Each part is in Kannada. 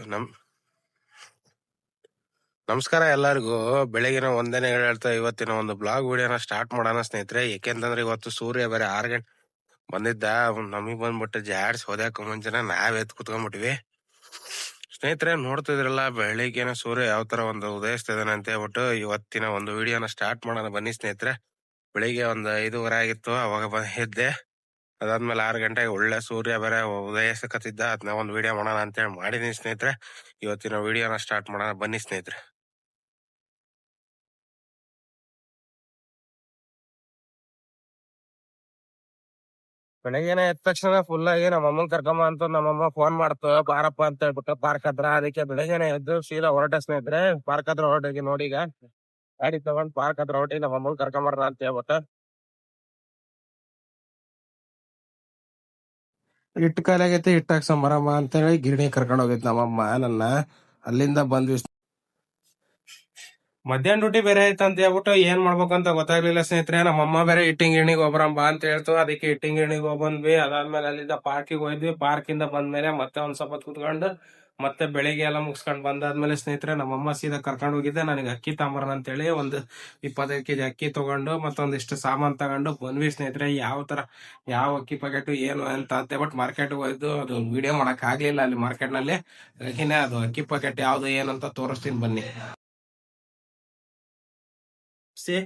ನಮ್, ನಮಸ್ಕಾರ ಎಲ್ಲರಿಗೂ. ಬೆಳಗಿನ ಒಂದನೇ ಹೇಳ್ತಾ ಇವತ್ತಿನ ಒಂದು ಬ್ಲಾಗ್ ವಿಡಿಯೋನ ಸ್ಟಾರ್ಟ್ ಮಾಡೋಣ ಸ್ನೇಹಿತರೆ. ಏಕೆಂತಂದ್ರೆ ಇವತ್ತು ಸೂರ್ಯ ಬೇರೆ ಆರು ಗಂಟೆ ಬಂದಿದ್ದ. ನಮಗೆ ಬಂದ್ಬಿಟ್ಟು ಜಾಡ್ಸ್ ಹೋದ್ಯಾಕ ಮುಂಚೆನ ನಾವ್ ಎತ್ ಕುತ್ಕೊಂಡ್ಬಿಟ್ವಿ. ಸ್ನೇಹಿತರೆ ನೋಡ್ತಿದ್ರಲ್ಲ ಬೆಳಿಗ್ಗೆನ ಸೂರ್ಯ ಯಾವ ತರ ಒಂದು ಉದಯಿಸ್ತಿದಾನೆ ಅಂತ ಹೇಳ್ಬಿಟ್ಟು ಇವತ್ತಿನ ಒಂದು ವಿಡಿಯೋನ ಸ್ಟಾರ್ಟ್ ಮಾಡೋಣ ಬನ್ನಿ ಸ್ನೇಹಿತರೆ. ಬೆಳಿಗ್ಗೆ ಒಂದು ಐದೂವರೆ ಆಗಿತ್ತು, ಅವಾಗ ಬಂದಿದ್ದೆ ಅದಾದ್ಮೇಲೆ ಆರು ಗಂಟೆಗೆ ಒಳ್ಳೆ ಸೂರ್ಯ ಬೇರೆ ಉದಯ ಸಿಕ್ಕತ್ತಿದ್ದ ಅದನ್ನ ಒಂದು ವಿಡಿಯೋ ಮಾಡೋಣ ಅಂತೇಳಿ ಮಾಡಿದೀನಿ ಸ್ನೇಹಿತರೆ. ಇವತ್ತಿನ ವಿಡಿಯೋನ ಸ್ಟಾರ್ಟ್ ಮಾಡೋಣ ಬನ್ನಿ ಸ್ನೇಹಿತರೆ. ಬೆಳಗ್ಗೆನೆ ಎದ್ದ ತಕ್ಷಣ ಫುಲ್ ಆಗಿ ನಮ್ಮ ಅಮ್ಮನ್ ಕರ್ಕೊಂಬ ಅಂತ ನಮ್ಮಮ್ಮ ಫೋನ್ ಮಾಡ್ತು. ಬಾರಪ್ಪ ಅಂತ ಹೇಳ್ಬಿಟ್ಟು ಪಾರ್ಕ್ ಹತ್ರ. ಅದಕ್ಕೆ ಬೆಳಗ್ಗೆನೆ ಎದ್ದು ಸೀದಾ ಹೊರಟ ಸ್ನೇಹಿತರೆ. ಪಾರ್ಕ್ ಹತ್ರ ಹೊರಟೋಗಿ ನೋಡಿ ಈಗ. ಗಾಡಿ ತಗೊಂಡ್ ಪಾರ್ಕ್ ಹತ್ರ ಹೊರಟಿ ನಮ್ಮ ಅಮ್ಮನ್ ಕರ್ಕೊಂಬರ್ನ ಅಂತ ಹೇಳ್ಬಿಟ್ಟು. ಇಟ್ಟು ಕಾಲಾಗೈತೆ ಇಟ್ಟು ಅಂತ ಅಂತೇಳಿ ಗಿರಣಿ ಕರ್ಕೊಂಡು ಹೋಗಿದ್ ನಮ್ಮಮ್ಮ ನನ್ನ ಅಲ್ಲಿಂದ ಬಂದ್ವಿ. ಮಧ್ಯಾಹ್ನ ಡ್ಯೂಟಿ ಬೇರೆ ಆಯ್ತು ಅಂತ ಹೇಳ್ಬಿಟ್ಟು ಏನ್ ಮಾಡ್ಬೇಕಂತ ಗೊತ್ತಾಗ್ಲಿಲ್ಲ ಸ್ನೇಹಿತರೆ. ನಮ್ಮ ಅಮ್ಮ ಬೇರೆ ಇಟ್ಟಿಂಗ್ ಗಿರಣಿಗೆ ಹೋಗ್ಬರಂ ಬಾ ಅಂತ ಹೇಳ್ತು. ಅದಕ್ಕೆ ಇಟ್ಟಿಂಗ್ ಗಿರಣಿಗೆ ಹೋಗ್ಬಂದ್ವಿ ಅದಾದ್ಮೇಲೆ ಅಲ್ಲಿಂದ ಪಾರ್ಕಿಗೆ ಹೋಯ್ದ್ವಿ ಪಾರ್ಕ್ ಇಂದ ಬಂದ್ಮೇಲೆ ಮತ್ತೆ ಒಂದ್ ಸ್ವಲ್ಪ ಕುತ್ಕೊಂಡು ಮತ್ತೆ ಬೆಳಿಗ್ಗೆ ಎಲ್ಲ ಮುಗಿಸ್ಕೊಂಡ್ ಬಂದಾದ್ಮೇಲೆ ಸ್ನೇಹಿತರೆ ನಮ್ಮಮ್ಮ ಸೀದಾ ಕರ್ಕೊಂಡು ಹೋಗಿದ್ದೆ. ನನಗೆ ಅಕ್ಕಿ ತಾಂಬರನ ಅಂತೇಳಿ ಒಂದು ಇಪ್ಪತ್ತೈದು ಕೆಜಿ ಅಕ್ಕಿ ತಗೊಂಡು ಮತ್ತೊಂದಿಷ್ಟು ಸಾಮಾನು ತಗೊಂಡು ಬಂದ್ವಿ ಸ್ನೇಹಿತರೆ. ಯಾವ ತರ, ಯಾವ ಅಕ್ಕಿ ಪ್ಯಾಕೆಟ್ ಏನು ಅಂತ ಅಂತೆ ಬಟ್ ಮಾರ್ಕೆಟ್ ಹೋಯ್ತು ಅದು ವಿಡಿಯೋ ಮಾಡಕ್ ಆಗ್ಲಿಲ್ಲ ಅಲ್ಲಿ ಮಾರ್ಕೆಟ್ನಲ್ಲಿ. ಅದಕ್ಕಿನೇ ಅದು ಅಕ್ಕಿ ಪ್ಯಾಕೆಟ್ ಯಾವ್ದು, ಏನಂತ ತೋರಿಸ್ತೀನಿ ಬನ್ನಿ. ಸಿ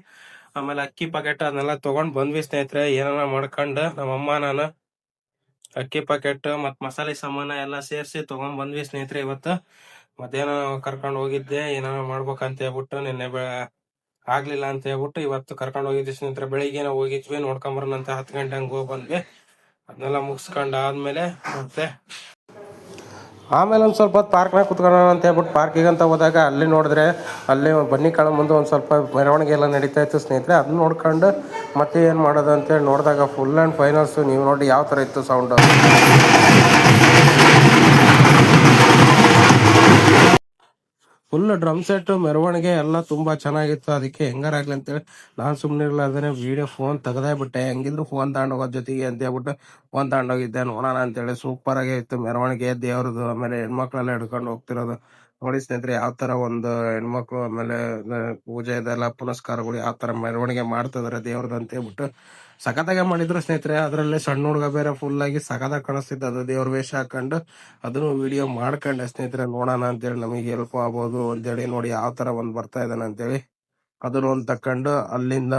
ಆಮೇಲೆ ಅಕ್ಕಿ ಪಾಕೆಟ್ ಅದನ್ನೆಲ್ಲ ತಗೊಂಡ್ ಬಂದ್ವಿ ಸ್ನೇಹಿತರೆ ಏನಾರ ಮಾಡ್ಕೊಂಡು ನಮ್ಮಮ್ಮ ನಾನು ಅಕ್ಕಿ ಪಾಕೆಟ್ ಮತ್ ಮಸಾಲೆ ಸಾಮಾನ ಎಲ್ಲ ಸೇರಿಸಿ ತಗೊಂಡ್ ಬಂದ್ವಿ ಸ್ನೇಹಿತರೆ ಇವತ್ತು. ಮಧ್ಯಾಹ್ನ ಕರ್ಕೊಂಡು ಹೋಗಿದ್ದೆ ಏನಾರ ಮಾಡ್ಬೇಕಂತ ಹೇಳ್ಬಿಟ್ಟು ನಿನ್ನೆ ಬೆ, ಆಗ್ಲಿಲ್ಲ ಅಂತ ಹೇಳ್ಬಿಟ್ಟು ಇವತ್ತು ಕರ್ಕೊಂಡು ಹೋಗಿದ್ದೆ ಸ್ನೇಹಿತರೆ. ಬೆಳಿಗ್ಗೆ ಹೋಗಿದ್ವಿ ನೋಡ್ಕೊಂಬರೋಣಂತ ಹತ್ತು ಗಂಟೆ ಹಂಗೆ ಹೋಗಿ ಬಂದ್ವಿ. ಅದನ್ನೆಲ್ಲ ಮುಗಿಸ್ಕೊಂಡು ಆದ್ಮೇಲೆ ಮತ್ತೆ ಆಮೇಲೆ ಒಂದು ಸ್ವಲ್ಪ ಹೊತ್ತು ಪಾರ್ಕ್ನಾಗ ಕುತ್ಕೊಳ್ಳೋಣ ಅಂತ ಹೇಳ್ಬಿಟ್ಟು ಪಾರ್ಕಿಗೆ ಅಂತ ಹೋದಾಗ ಅಲ್ಲಿ ನೋಡಿದ್ರೆ ಅಲ್ಲಿ ಬನ್ನಿ ಕಾಳ ಮುಂದೆ ಒಂದು ಸ್ವಲ್ಪ ಮೆರವಣಿಗೆ ಎಲ್ಲ ನಡೀತಾ ಇತ್ತು ಸ್ನೇಹಿತರೆ ಅದನ್ನ ನೋಡ್ಕೊಂಡು ಮತ್ತೆ ಏನು ಮಾಡೋದು ಅಂತೇಳಿ ನೋಡಿದಾಗ ಫುಲ್ ಆ್ಯಂಡ್ ಫೈನಲ್ಸು ನೀವು ನೋಡಿ ಯಾವ ಥರ ಇತ್ತು ಸೌಂಡ್ ಫುಲ್ ಡ್ರಮ್ ಸೆಟ್ ಮೆರವಣಿಗೆ ಎಲ್ಲ ತುಂಬಾ ಚೆನ್ನಾಗಿತ್ತು. ಅದಕ್ಕೆ ಹೆಂಗಾರಾಗ್ಲಿ ಅಂತೇಳಿ ನಾನ್ ಸುಮ್ನೆ ಇರ್ಲಾದ್ರೆ ವಿಡಿಯೋ ಫೋನ್ ತೆಗ್ದೇ ಬಿಟ್ಟೆ. ಹೆಂಗಿದ್ರು ಫೋನ್ ತಗೊಂಡೋಗೋದ್ ಜೊತೆಗೆ ಅಂತ ಹೇಳ್ಬಿಟ್ಟು ಫೋನ್ ತಗೊಂಡೋಗಿದ್ದೆ ನೋಡೋಣ ಅಂತೇಳಿ ಸೂಪರ್ ಆಗೇ ಇತ್ತು. ಮೆರವಣಿಗೆ ದೇವ್ರದ್ದು, ಆಮೇಲೆ ಹೆಣ್ಮಕ್ಳೆಲ್ಲ ಹಿಡ್ಕೊಂಡು ಹೋಗ್ತಿರೋದು. ನೋಡಿ ಸ್ನೇಹಿತರೆ, ಯಾವ ತರ ಒಂದು ಹೆಣ್ಮಕ್ಳು ಆಮೇಲೆ ಪೂಜೆ ಇದೆಲ್ಲ ಪುನಸ್ಕಾರಗಳು ಯಾವ ತರ ಮೆರವಣಿಗೆ ಮಾಡ್ತಿದಾರೆ ಅಂತ ಹೇಳ್ಬಿಟ್ಟು ಸಖತ್ತಾಗೆ ಮಾಡಿದ್ರು ಸ್ನೇಹಿತರೆ. ಅದರಲ್ಲಿ ಸಣ್ಣ ಹುಡುಗ ಬೇರೆ ಫುಲ್ ಆಗಿ ಸಖತ್ತಾಗಿ ಕಾಣಿಸ್ತಿದ್ದ ಅದು ದೇವ್ರ ವೇಷ ಹಾಕೊಂಡು ಅದನ್ನು ವಿಡಿಯೋ ಮಾಡ್ಕೊಂಡೆ ಸ್ನೇಹಿತರೆ. ನೋಡೋಣ ಅಂತೇಳಿ ನಮಗೆ ಹೆಲ್ಪ್ ಆಗ್ಬೋದು ಅಂತೇಳಿ ನೋಡಿ ಯಾವ ತರ ಒಂದ್ ಬರ್ತಾ ಇದ್ದಾನೆ ಅಂತೇಳಿ. ಅದನ್ನು ಒಂದು ತಕೊಂಡು ಅಲ್ಲಿಂದ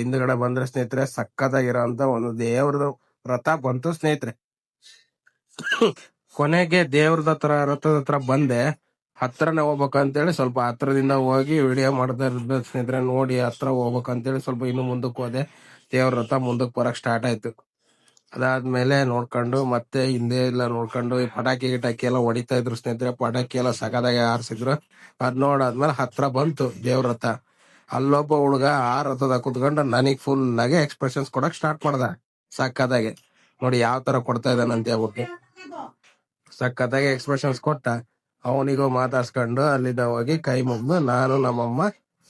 ಹಿಂದ್ಗಡೆ ಬಂದ್ರೆ ಸ್ನೇಹಿತರೆ ಸಖತ್ತಾಗಿರೋ ಅಂತ ಒಂದು ದೇವ್ರದ್ದು ರಥ ಬಂತು ಸ್ನೇಹಿತರೆ. ಕೊನೆಗೆ ದೇವ್ರದ ಹತ್ರ ರಥದ ಹತ್ರ ಬಂದೆ. ಹತ್ರನೇ ಹೋಗ್ಬೇಕಂತೇಳಿ ಸ್ವಲ್ಪ ಹತ್ರದಿಂದ ಹೋಗಿ ವಿಡಿಯೋ ಮಾಡ್ತಾ ಇರ್ಬೇಕು ಸ್ನೇಹಿತರೆ, ನೋಡಿ ಹತ್ರ ಹೋಗ್ಬೇಕಂತೇಳಿ ಸ್ವಲ್ಪ ಇನ್ನು ಮುಂದಕ್ಕೆ ಹೋದೆ. ದೇವ್ರ ರಥ ಮುಂದಕ್ಕೆ ಬರಕ್ ಸ್ಟಾರ್ಟ್ ಆಯ್ತು. ಅದಾದ್ಮೇಲೆ ನೋಡ್ಕೊಂಡು ಮತ್ತೆ ಹಿಂದೆ ಎಲ್ಲ ನೋಡ್ಕೊಂಡು ಈ ಪಟಾಕಿ ಗಿಟಾಕಿ ಎಲ್ಲ ಹೊಡಿತಾ ಇದ್ರು ಸ್ನೇಹಿತರೆ. ಪಟಾಕಿ ಎಲ್ಲ ಸಗದಾಗೆ ಆರಿಸಿದ್ರು. ಅದ್ ನೋಡಾದ್ಮೇಲೆ ಹತ್ರ ಬಂತು ದೇವ್ರ ರಥ ಅಲ್ಲೊಬ್ಬ ಹುಡುಗ ಆ ರಥದ ಕುತ್ಕೊಂಡು ನನಗ್ ಫುಲ್ ಆಗಿ ಎಕ್ಸ್ಪ್ರೆಷನ್ಸ್ ಕೊಡಕ್ ಸ್ಟಾರ್ಟ್ ಮಾಡ್ದ. ಸಕ್ಕದಾಗೆ ನೋಡಿ ಯಾವ ತರ ಕೊಡ್ತಾ ಇದ್ದಾನಂತ ಹೇಳ್ಬಿಟ್ಟು. ಸಕ್ಕದಾಗೆ ಎಕ್ಸ್ಪ್ರೆಷನ್ಸ್ ಕೊಟ್ಟ. ಅವನಿಗೂ ಮಾತಾಡ್ಸ್ಕೊಂಡು ಅಲ್ಲಿಂದ ಹೋಗಿ ಕೈ ಮುಗ್ದು ನಾನು ನಮ್ಮಮ್ಮ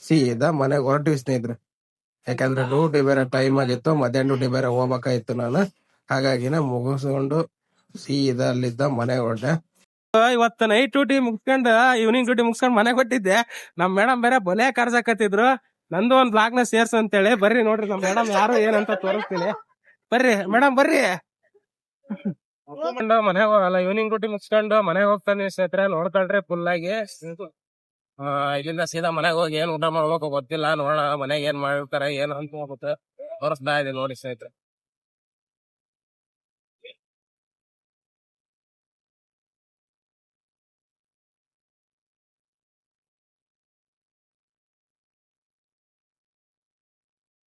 ಸೀದಾ ಮನೆಗೆ ಹೊರಟಿವಿ ಸ್ನೇಹಿತರೆ. ಯಾಕಂದ್ರೆ ಡ್ಯೂಟಿ ಬೇರೆ ಟೈಮ್ ಆಗಿತ್ತು, ಮಧ್ಯಾಹ್ನ ಡ್ಯೂಟಿ ಬೇರೆ ಹೋಗ್ಬೇಕಾಗಿತ್ತು ನಾನು. ಹಾಗಾಗಿನ ಮುಗಿಸ್ಕೊಂಡು ಸೀದಾ ಅಲ್ಲಿದ್ದ ಮನೆಗೆ ಹೊರಟೆ. ಇವತ್ತು ನೈಟ್ ಡ್ಯೂಟಿ ಮುಗ್ಸ್ಕೊಂಡು ಈವ್ನಿಂಗ್ ಡ್ಯೂಟಿ ಮುಗ್ಸ್ಕೊಂಡು ಮನೆಗೆ ಕೊಟ್ಟಿದ್ದೆ ನಮ್ ಮೇಡಮ್ ಬೇರೆ ಬಲೆ ಕರ್ಸಕತ್ತಿದ್ರು. ನಂದು ಒಂದ್ ಬ್ಲಾಗ್ನ ಸೇರ್ಸ್ ಅಂತೇಳಿ. ಬರ್ರಿ ನೋಡ್ರಿ ನಮ್ ಮೇಡಮ್ ಯಾರು ಏನಂತ ತೋರಿಸ್ತೀನಿ. ಬರ್ರಿ ಮೇಡಮ್ ಬರ್ರಿ. ಮುಗಿಸ್ಕೊಂಡು ಮನೆಗೆ ಅಲ್ಲ ಈವ್ನಿಂಗ್ ಡ್ಯೂಟಿ ಮುಗಿಸ್ಕೊಂಡು ಮನೆಗೆ ಹೋಗ್ತಾನೆ ಸ್ನೇಹಿತರೆ ನೋಡ್ಕೊಳ್ರಿ ಫುಲ್ ಆಗಿ. ಆ, ಇಲ್ಲಿಂದ ಸೀದಾ ಮನೆಗೆ ಹೋಗಿ ಏನ್ ಊಟ ಮಾಡ್ಬೇಕು ಗೊತ್ತಿಲ್ಲ ನೋಡೋಣ ಮನೆಗೆ ಏನ್ ಮಾಡಿರ್ತಾರೆ ಏನು ಅಂತ ಹೋಗುತ್ತೆ ತೋರಿಸ್ತಾ ಇದೆ ನೋಡಿ ಸ್ನೇಹಿತರೆ.